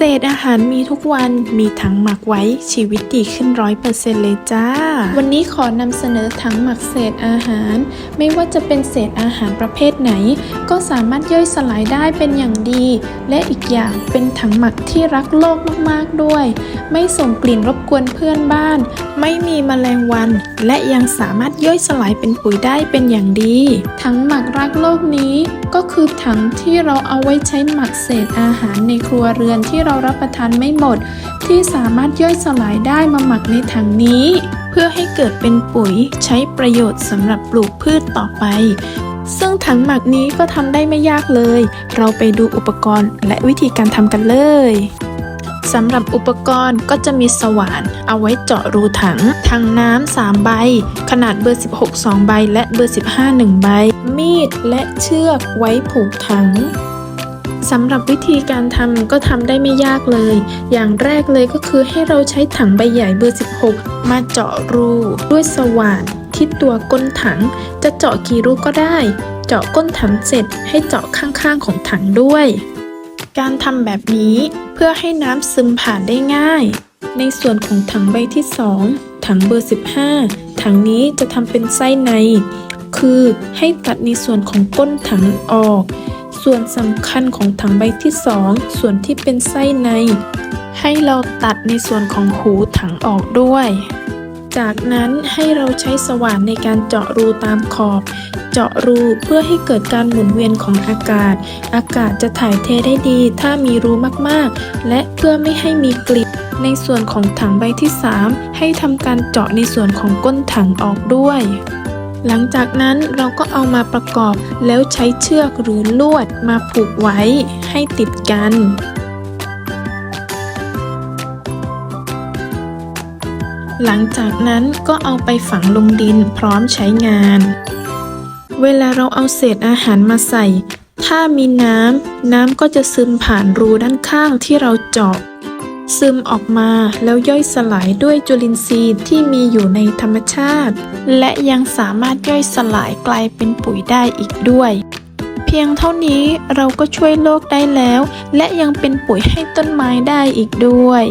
เศษอาหารมีทุกวันมีถังหมักไว้ชีวิตดีขึ้นร้อยเปอร์เซ็นต์เลยจ้า วันนี้ขอนำเสนอถังหมักเศษอาหาร ไม่ว่าจะเป็นเศษอาหารประเภทไหน ก็สามารถย่อยสลายได้เป็นอย่างดี และอีกอย่างเป็นถังหมักที่รักโลกมากๆด้วย ไม่ส่งกลิ่นรบกวนเพื่อนบ้าน ไม่มีแมลงวัน และยังสามารถย่อยสลายเป็นปุ๋ยได้เป็นอย่างดี ถังหมักรักโลกนี้ ก็คือถังที่เราเอาไว้ใช้หมักเศษอาหารในครัวเรือนที่เรารับประทานไม่หมด ที่สามารถย่อยสลายได้มาหมักในถังนี้ เพื่อให้เกิดเป็นปุ๋ยใช้ประโยชน์สำหรับปลูกพืชต่อไปซึ่งถังหมักนี้ก็ทำได้ไม่ยากเลย เราไปดูอุปกรณ์และวิธีการทำกันเลย สำหรับอุปกรณ์ก็จะมีสว่านเอาไว้เจาะรูถัง ถังน้ำ3ใบ ขนาดเบอร์ 16 2 ใบ และเบอร์ 15 1 ใบ มีดและเชือกไว้ผูกถังสำหรับวิธีการทำก็ทำได้ไม่ยากเลย อย่างแรกเลยก็คือให้เราใช้ถังใบใหญ่เบอร์ 16 มาเจาะรูด้วยสว่านที่ตัวก้นถัง จะเจาะกี่รูก็ได้ เจาะก้นถังเสร็จให้เจาะข้างๆของถังด้วย การทำแบบนี้เพื่อให้น้ำซึมผ่านได้ง่าย ในส่วนของถังใบที่ 2 ถังเบอร์ 15 ถังนี้จะทำเป็นไส้ใน คือให้ตัดในส่วนของก้นถังออก ส่วนสำคัญของถังใบที่ 2 ส่วนที่เป็นไส้ใน ให้เราตัดในส่วนของหูถังออกด้วย จากนั้นให้เราใช้สว่านในการเจาะรูตามขอบ เจาะรูเพื่อให้เกิดการหมุนเวียนของอากาศ อากาศจะถ่ายเทได้ดีถ้ามีรูมากๆ และเพื่อไม่ให้มีกลิ่นในส่วนของถังใบที่ 3 ให้ทำการเจาะในส่วนของก้นถังออกด้วย หลังจากนั้นเราก็เอามาประกอบแล้วใช้เชือกหรือลวดมาผูกไว้ให้ติดกัน หลังจากนั้นก็เอาไปฝังลงดินพร้อมใช้งาน เวลาเราเอาเศษอาหารมาใส่ ถ้ามีน้ำ น้ำก็จะซึมผ่านรูด้านข้างที่เราเจาะ ซึมออกมาแล้วย่อยสลายด้วยจุลินทรีย์ที่มีอยู่ในธรรมชาติ และยังสามารถย่อยสลายกลายเป็นปุ๋ยได้อีกด้วยเพียงเท่านี้เราก็ช่วยโลกได้แล้ว และยังเป็นปุ๋ยให้ต้นไม้ได้อีกด้วย